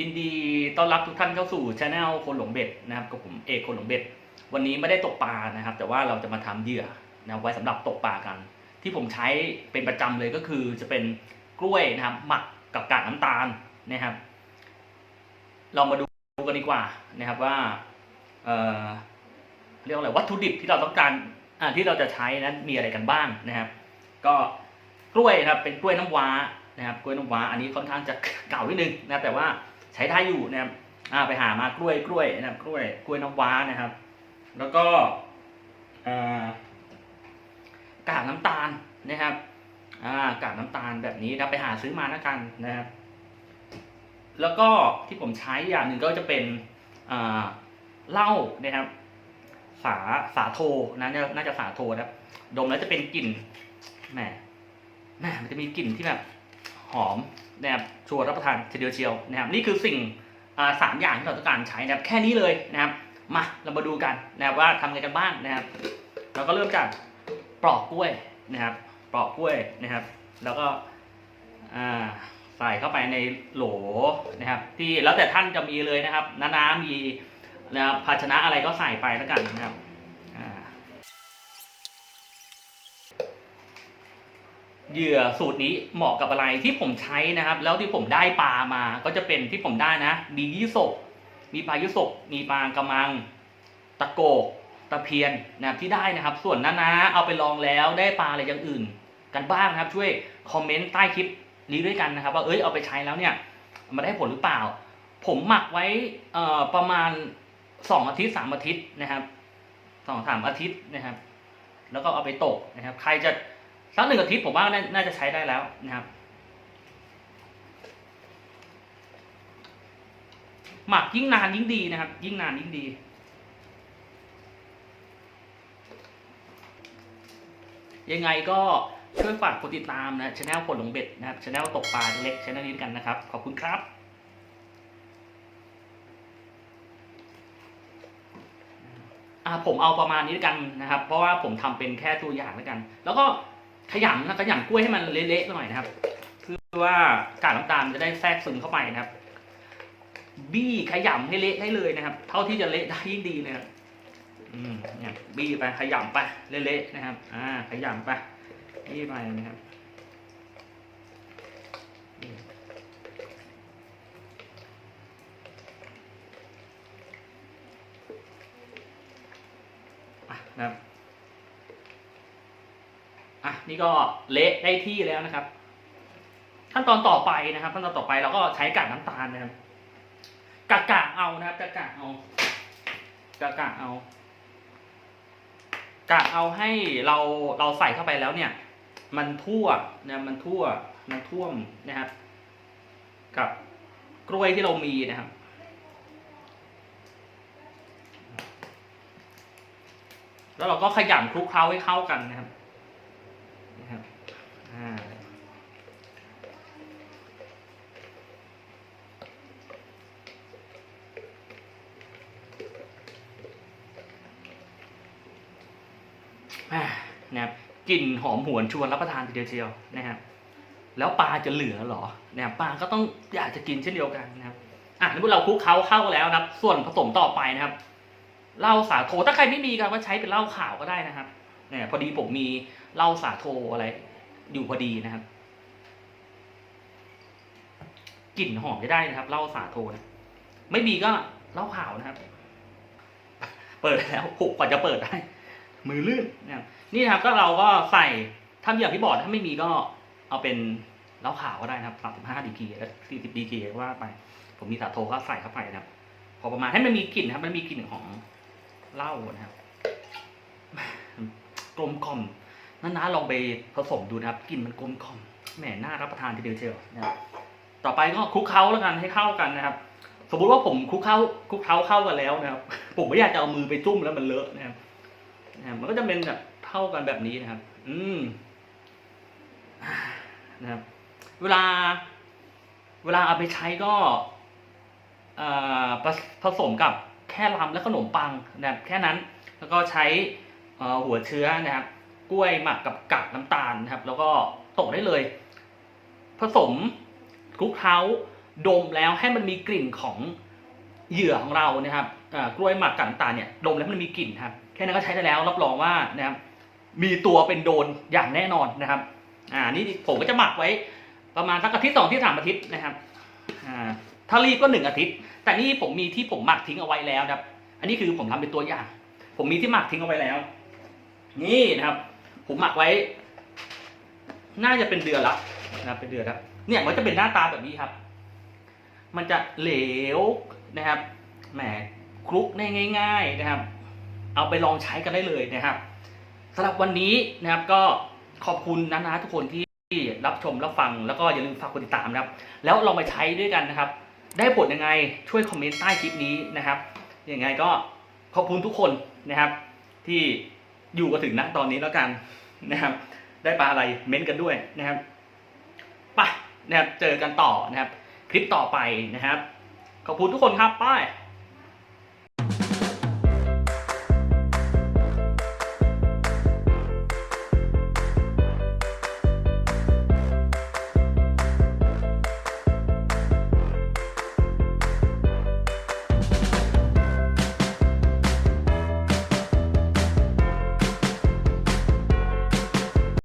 ยินดีต้อนรับทุกท่านเข้าสู่ช anel คนหลงเบ็ดนะครับกับผมเอกคนหลงเบ็ด วันนี้ไม่ได้ตกปลานะครับ แต่ว่าเราจะมาทำเหยื่อนะไว้สำหรับตกปลากัน ที่ผมใช้เป็นประจำเลยก็คือจะเป็นกล้วยนะครับหมักกับกากน้ำตาลนะครับ เรามาดูกันดีกว่านะครับว่าเอ่อเรียกว่าอะไรวัตถุดิบที่เราต้องการอ่าที่เราจะใช้นั้นมีอะไรกันบ้างนะครับ ก็กล้วยนะครับเป็นกล้วยน้ำว้านะครับกล้วยน้ำว้าอันนี้ค่อนข้างจะเก่านิดนึงนะแต่ว่า ใช้ได้อยู่นะครับอ่าไปหามากล้วยกล้วยนะครับกล้วยกล้วยน้ำว้านะครับ แล้วก็อ่อกากน้ำตาลนะครับอ่ากากน้ำตาลแบบนี้นะไปหาซื้อมาแล้วกันนะครับ แล้วก็ที่ผมใช้อย่างหนึ่งก็จะเป็นอ่าเหล้านะครับ สาสาโทนะน่าน่าจะสาโทนะครับดมแล้วจะเป็นกลิ่นแหมแหมมันจะมีกลิ่นที่แบบหอม นะครับชวนรับประทานทีเดียวเชียวนะครับนี่คือสิ่งสามอย่างที่เราต้องการใช้นะครับแค่นี้เลยนะครับมาเรามาดูกันนะครับว่าทำไงกันบ้างนะครับเราก็เริ่มจากปลอกกล้วยนะครับปลอกกล้วยนะครับ แล้วก็ใส่เข้าไปในโหลนะครับ ที่แล้วแต่ท่านจะมีเลยนะครับน้าๆมีนะครับภาชนะอะไรก็ใส่ไปแล้วกันนะครับอ่า เหยื่อสูตรนี้เหมาะกับอะไรที่ผมใช้นะครับ แล้วที่ผมได้ปลามาก็จะเป็นที่ผมได้นะมียี่สกมีปลายุสกมีปลากระมัง ตะโกกตะเพียนนะครับที่ได้นะครับ ส่วนน้านะเอาไปลองแล้วได้ปลาอะไรอย่างอื่น กันบ้างนะครับ ช่วยคอมเมนต์ใต้คลิปนี้ด้วยกันนะครับ ว่าเอ้ยเอาไปใช้แล้วเนี่ยมันได้ผลหรือเปล่า ผมหมักไว้ประมาณสองอาทิตย์สามอาทิตย์นะครับสองสามอาทิตย์นะครับ แล้วก็เอาไปตกนะครับ ใครจะ สักหนึ่งอาทิตย์ผมว่าน่าจะใช้ได้แล้วนะครับหมักยิ่งนานยิ่งดีนะครับ ยิ่งนานยิ่งดี ยังไงก็ช่วยฝากกดติดตามนะช anel ผลหลงเบ็ดนะครับช anel ตกปลาเล็กช anel นี้ด้วยกันนะครับ ขอบคุณครับอ่าผมเอาประมาณนี้กันนะครับ เพราะว่าผมทำเป็นแค่ตัวอย่างแล้วกัน แล้วก็ ขยำนะขยำกล้วยให้มันเละๆหน่อยนะครับเพื่อว่ากากน้ำตาลจะได้แทรกซึมเข้าไปนะครับ บี้ขยำให้เละได้เลยนะครับ เท่าที่จะเละได้ยิ่งดีนะครับอืมเนี่ยบี้ไปขยำไปเละๆนะครับ อ่า ขยำไปบี้ไปนะครับอะนะครับอะ นี่ก็เละได้ที่แล้วนะครับ ขั้นตอนต่อไปนะครับ ขั้นตอนต่อไปเราก็ใช้กากน้ำตาลนะครับกากกากเอานะครับกากากเอากากากเอากากเอาให้เราเราใส่เข้าไปแล้วเนี่ย มันทั่วนะมันทั่วมันท่วมนะครับ กับกล้วยที่เรามีนะครับแล้วเราก็ขยำคลุกเคล้าให้เข้ากันนะครับอ่าอ่า นะครับกลิ่นหอมหวนชวนรับประทานทีเดียวเชียวนะครับแล้วปลาจะเหลือเหรอนะครับปลาก็ต้องอยากจะกินเช่นเดียวกันนะครับอะสมมติเราคลุกเคล้าเข้าแล้วนะครับ ส่วนผสมต่อไปนะครับเหล้าสาโทถ้าใครไม่มีกันก็ใช้เป็นเหล้าขาวก็ได้นะครับเนี่ยพอดีผมมีเหล้าสาโทอะไรอยู่พอดีนะครับกลิ่นหอมจะได้นะครับเหล้าสาโทนะไม่มีก็เหล้าขาวนะครับ เปิดแล้วหกกว่าจะเปิดได้ มือลื่นนะครับนี่นะครับก็เราก็ใส่ถ้าอย่างที่บอกถ้าไม่มีก็เอาเป็นเหล้าขาวก็ได้นะครับสามสิบห้าดีกีแล้วสี่สิบดีกรีก็ว่าไป ผมมีสาโทก็ใส่เข้าไปนะครับ พอประมาณให้มันมีกลิ่นนะครับ มันมีกลิ่นของเหล้านะครับกลมกล่อมน้าๆลองไปผสมดูนะครับกลิ่นมันกลมกล่อมแหมน่ารับประทานทีเดียวเชียวนะครับต่อไปก็คลุกเคล้าแล้วกันให้เข้ากันนะครับ สมมุติว่าผมคลุกเคล้าคลุกเคล้าเข้ากันแล้วนะครับ ผมไม่อยากจะเอามือไปจุ่มแล้วมันเลอะนะครับ นะครับมันก็จะเป็นแบบเท่ากันแบบนี้นะครับ อืมนะครับ เวลา เวลาเอาไปใช้ก็ผสผสมกับแค่ลำและขนมปังนะครับแค่นั้น แล้วก็ใช้หัวเชื้อนะครับ กล้วยหมักกับกากน้ำตาลนะครับ แล้วก็ตกได้เลย ผสมคลุกเคล้าดมแล้วให้มันมีกลิ่นของเหยื่อของเรานะครับกล้วยหมักกับน้ำตาลเนี่ยดมแล้วมันมีกลิ่นครับ แค่นั้นก็ใช้ได้แล้วรับรองว่านะครับมีตัวเป็นโดนอย่างแน่นอนนะครับ อ่านี่ผมก็จะหมักไว้ ประมาณสักอาทิตย์สองที่สามอาทิตย์นะครับอ่าถ้ารีบก็หนึ่งอาทิตย์ แต่นี่ผมมีที่ผมหมักทิ้งเอาไว้แล้วนะครับ อันนี้คือผมทำเป็นตัวอย่าง ผมมีที่หมักทิ้งเอาไว้แล้ว นี่นะครับ ผมหมักไว้ น่าจะเป็นเดือนละนะครับเป็นเดือนแล้วเนี่ยมันจะเป็นหน้าตาแบบนี้ครับ มันจะเหลวนะครับแหมคลุกได้ง่าย ๆนะครับ เอาไปลองใช้กันได้เลยนะครับสำหรับวันนี้นะครับก็ขอบคุณนะนะทุกคนที่รับชมรับฟังแล้วก็อย่าลืมฝากกดติดตามนะครับ แล้วลองไปใช้ด้วยกันนะครับ ได้ผลยังไงช่วยคอมเมนต์ใต้คลิปนี้นะครับยังไงก็ขอบคุณทุกคนนะครับ ที่อยู่กันถึงณตอนนี้แล้วกันนะครับ ได้ปลาอะไรเม้นต์กันด้วยนะครับไปนะครับเจอกันต่อนะครับ คลิปต่อไปนะครับ ขอบคุณทุกคนครับไป้าย